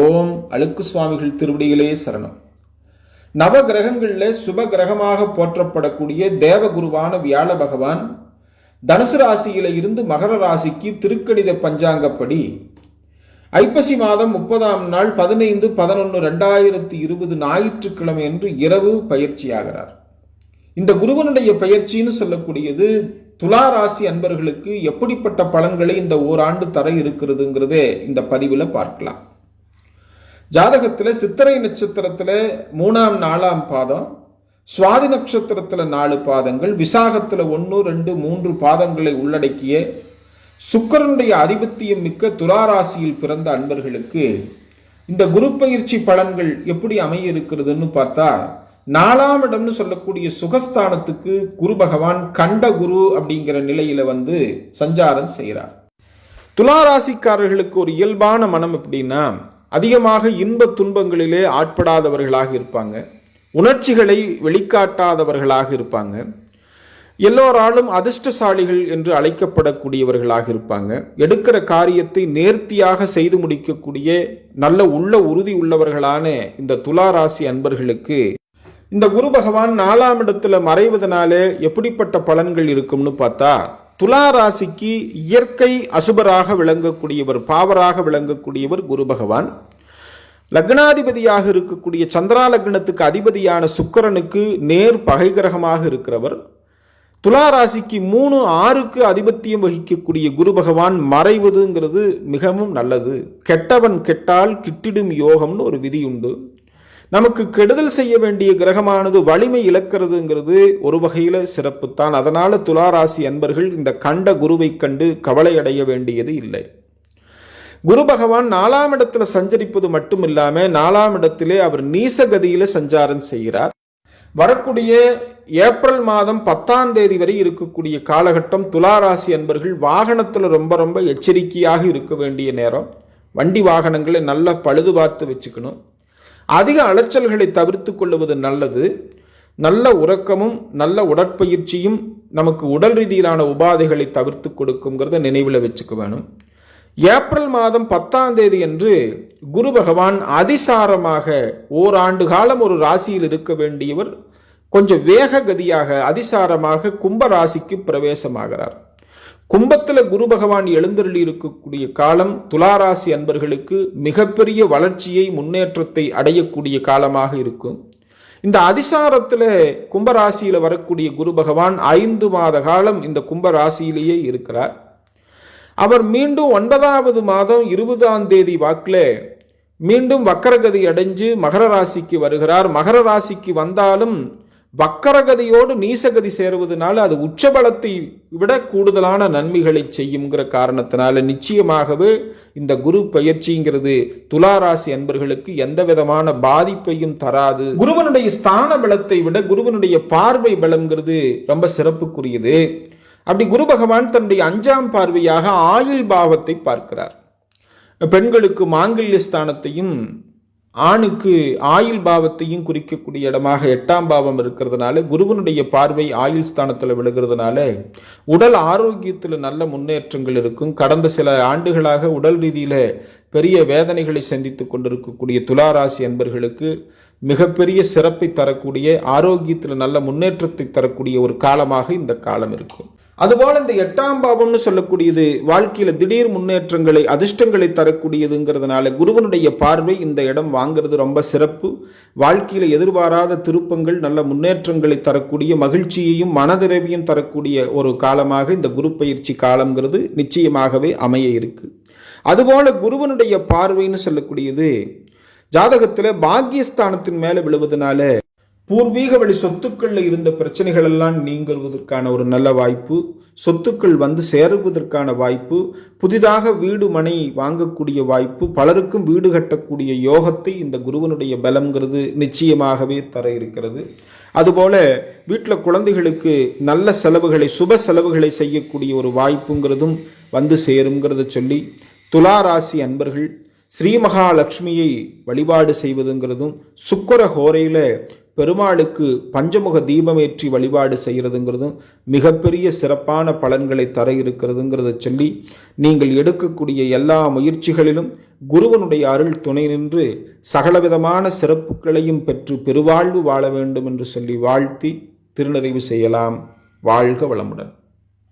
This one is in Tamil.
ஓம் அழுக்கு சுவாமிகள் திருவடிகளே சரணம். நவ கிரகங்களில் சுப கிரகமாக போற்றப்படக்கூடிய தேவகுருவான வியாழ பகவான் தனுசு ராசியில இருந்து மகர ராசிக்கு திருக்கணித பஞ்சாங்கப்படி ஐப்பசி மாதம் முப்பதாம் நாள் பதினைந்து பதினொன்று ரெண்டாயிரத்தி இருபது ஞாயிற்றுக்கிழமை என்று இரவு பயிற்சியாகிறார். இந்த குருவனுடைய பயிற்சின்னு சொல்லக்கூடியது துலா ராசி அன்பர்களுக்கு எப்படிப்பட்ட பலன்களை இந்த ஓராண்டு தர இருக்கிறதுங்கிறதே இந்த பதிவில் பார்க்கலாம். ஜாதகத்தில் சித்திரை நட்சத்திரத்தில் மூணாம் நாலாம் பாதம் சுவாதி நட்சத்திரத்தில் நாலு பாதங்கள் விசாகத்தில் ஒன்று ரெண்டு மூன்று பாதங்களை உள்ளடக்கிய சுக்கரனுடைய ஆதிபத்தியம் மிக்க துளாராசியில் பிறந்த அன்பர்களுக்கு இந்த குரு பயிற்சி பலன்கள் எப்படி அமைய இருக்கிறதுன்னு பார்த்தா நாலாம் இடம்னு சொல்லக்கூடிய சுகஸ்தானத்துக்கு குரு பகவான் கண்ட குரு அப்படிங்கிற நிலையில வந்து சஞ்சாரம் செய்கிறார் துளாராசிக்காரர்களுக்கு ஒரு இயல்பான மனம் எப்படின்னா அதிகமாக இன்ப துன்பங்களிலே ஆட்படாதவர்களாக இருப்பாங்க. உணர்ச்சிகளை வெளிக்காட்டாதவர்களாக இருப்பாங்க. எல்லோராலும் அதிர்ஷ்டசாலிகள் என்று அழைக்கப்படக்கூடியவர்களாக இருப்பாங்க. எடுக்கிற காரியத்தை நேர்த்தியாக செய்து முடிக்கக்கூடிய நல்ல உள்ள உறுதி உள்ளவர்களான இந்த துளாராசி அன்பர்களுக்கு இந்த குரு பகவான் நாலாம் இடத்துல மறைவதனாலே எப்படிப்பட்ட பலன்கள் இருக்கும்னு பார்த்தா துலா ராசிக்கு இயற்கை அசுபராக விளங்கக்கூடியவர் பாவராக விளங்கக்கூடியவர் குரு பகவான். லக்னாதிபதியாக இருக்கக்கூடிய சந்திரா லக்னத்துக்கு அதிபதியான சுக்கரனுக்கு நேர் பகை கிரகமாக இருக்கிறவர். துலா ராசிக்கு மூணு ஆறுக்கு அதிபத்தியம் வகிக்கக்கூடிய குரு பகவான் மறைவதுங்கிறது மிகவும் நல்லது. கெட்டவன் கெட்டால் கிட்டிடும் யோகம்னு ஒரு விதி உண்டு நமக்கு கெடுதல் செய்ய வேண்டிய கிரகமானது வலிமை இழக்கிறதுங்கிறது ஒரு வகையில் சிறப்பு தான் அதனால் துளாராசி அன்பர்கள் இந்த கண்ட குருவை கண்டு கவலை அடைய வேண்டியது இல்லை. குரு பகவான் நாலாம் இடத்துல சஞ்சரிப்பது மட்டும் இல்லாமல் நாலாம் இடத்திலே அவர் நீசகதியில் சஞ்சாரம் செய்கிறார். வரக்கூடிய ஏப்ரல் மாதம் பத்தாம் தேதி வரை இருக்கக்கூடிய காலகட்டம் துளாராசி அன்பர்கள் வாகனத்தில் ரொம்ப ரொம்ப எச்சரிக்கையாக இருக்க வேண்டிய நேரம். வண்டி வாகனங்களை நல்லா பழுது பார்த்து வச்சுக்கணும். அதிக அலைச்சல்களை தவிர்த்து கொள்வது நல்லது. நல்ல உறக்கமும் நல்ல உடற்பயிற்சியும் நமக்கு உடல் ரீதியிலான உபாதைகளை தவிர்த்து கொடுக்குங்கிறத நினைவில் வச்சுக்க வேணும். ஏப்ரல் மாதம் பத்தாம் தேதி என்று குரு பகவான் அதிசாரமாக ஓராண்டு காலம் ஒரு ராசியில் இருக்க வேண்டியவர் கொஞ்சம் வேக கதியாக அதிசாரமாக கும்ப ராசிக்கு பிரவேசமாகிறார். கும்பத்தில் குரு பகவான் எழுந்தருளி இருக்கக்கூடிய காலம் துளாராசி அன்பர்களுக்கு மிகப்பெரிய வளர்ச்சியை முன்னேற்றத்தை அடையக்கூடிய காலமாக இருக்கும். இந்த அதிசாரத்தில் கும்பராசியில் வரக்கூடிய குரு பகவான் ஐந்து மாத காலம் இந்த கும்பராசியிலேயே இருக்கிறார். அவர் மீண்டும் ஒன்பதாவது மாதம் இருபதாம் தேதி வாக்கில் மீண்டும் வக்கரகதி அடைஞ்சு மகர ராசிக்கு வருகிறார். மகர ராசிக்கு வந்தாலும் வக்கரகதியோடு நீசகதி சேருவதனால அது உச்சபலத்தை விட கூடுதலான நன்மைகளை செய்யுங்கிற காரணத்தினால நிச்சயமாகவே இந்த குரு பயிற்சிங்கிறது துளாராசி அன்பர்களுக்கு எந்த விதமான பாதிப்பையும் தராது. குருவனுடைய ஸ்தான பலத்தை விட குருவனுடைய பார்வை பலம்ங்கிறது ரொம்ப சிறப்புக்குரியது. அப்படி குரு பகவான் தன்னுடைய அஞ்சாம் பார்வையாக ஆயுள் பாவத்தை பார்க்கிறார். பெண்களுக்கு மாங்கல்ய ஸ்தானத்தையும் ஆணுக்கு ஆயுள் பாவத்தையும் குறிக்கக்கூடிய இடமாக எட்டாம் பாவம் இருக்கிறதுனால குருவனுடைய பார்வை ஆயுள் ஸ்தானத்தில் விழுகிறதுனால உடல் ஆரோக்கியத்தில் நல்ல முன்னேற்றங்கள் இருக்கும். கடந்த சில ஆண்டுகளாக உடல் ரீதியில் பெரிய வேதனைகளை சந்தித்து கொண்டிருக்கக்கூடிய துளாராசி அன்பர்களுக்கு மிகப்பெரிய சிறப்பை தரக்கூடிய ஆரோக்கியத்தில் நல்ல முன்னேற்றத்தை தரக்கூடிய ஒரு காலமாக இந்த காலம் இருக்கும் அதுபோல் இந்த எட்டாம் பாவம்னு சொல்லக்கூடியது வாழ்க்கையில் திடீர் முன்னேற்றங்களை அதிர்ஷ்டங்களை தரக்கூடியதுங்கிறதுனால குருவனுடைய பார்வை இந்த இடம் வாங்கிறது ரொம்ப சிறப்பு. வாழ்க்கையில் எதிர்பாராத திருப்பங்கள் நல்ல முன்னேற்றங்களை தரக்கூடிய மகிழ்ச்சியையும் மனதிறவையும் தரக்கூடிய ஒரு காலமாக இந்த குரு பயிற்சி காலங்கிறது நிச்சயமாகவே அமைய இருக்கு. அதுபோல் குருவனுடைய பார்வைன்னு சொல்லக்கூடியது ஜாதகத்தில் பாக்கியஸ்தானத்தின் மேலே விழுவதனால பூர்வீக வழி சொத்துக்களில் இருந்த பிரச்சனைகள் எல்லாம் நீங்குவதற்கான ஒரு நல்ல வாய்ப்பு சொத்துக்கள் வந்து சேருவதற்கான வாய்ப்பு புதிதாக வீடு மனை வாங்கக்கூடிய வாய்ப்பு பலருக்கும் வீடு கட்டக்கூடிய யோகத்தை இந்த குருவனுடைய பலம்ங்கிறது நிச்சயமாகவே தர இருக்கிறது. அதுபோல வீட்டில் குழந்தைகளுக்கு நல்ல செலவுகளை சுப செலவுகளை செய்யக்கூடிய ஒரு வாய்ப்புங்கிறதும் வந்து சேருங்கிறத சொல்லி துலா ராசி அன்பர்கள் ஸ்ரீ மகாலட்சுமியை வழிபாடு செய்வதுங்கிறதும் சுக்கர ஹோரையில் பெருமாளுக்கு பஞ்சமுக தீபமேற்றி வழிபாடு செய்கிறதுங்கிறதும் மிகப்பெரிய சிறப்பான பலன்களை தர இருக்கிறதுங்கிறத சொல்லி நீங்கள் எடுக்கக்கூடிய எல்லா முயற்சிகளிலும் குருவனுடைய அருள் துணை நின்று சகலவிதமான சிறப்புகளையும் பெற்று பெருவாழ்வு வாழ வேண்டும் என்று சொல்லி வாழ்த்தி திருநிறைவு செய்யலாம். வாழ்க வளமுடன்.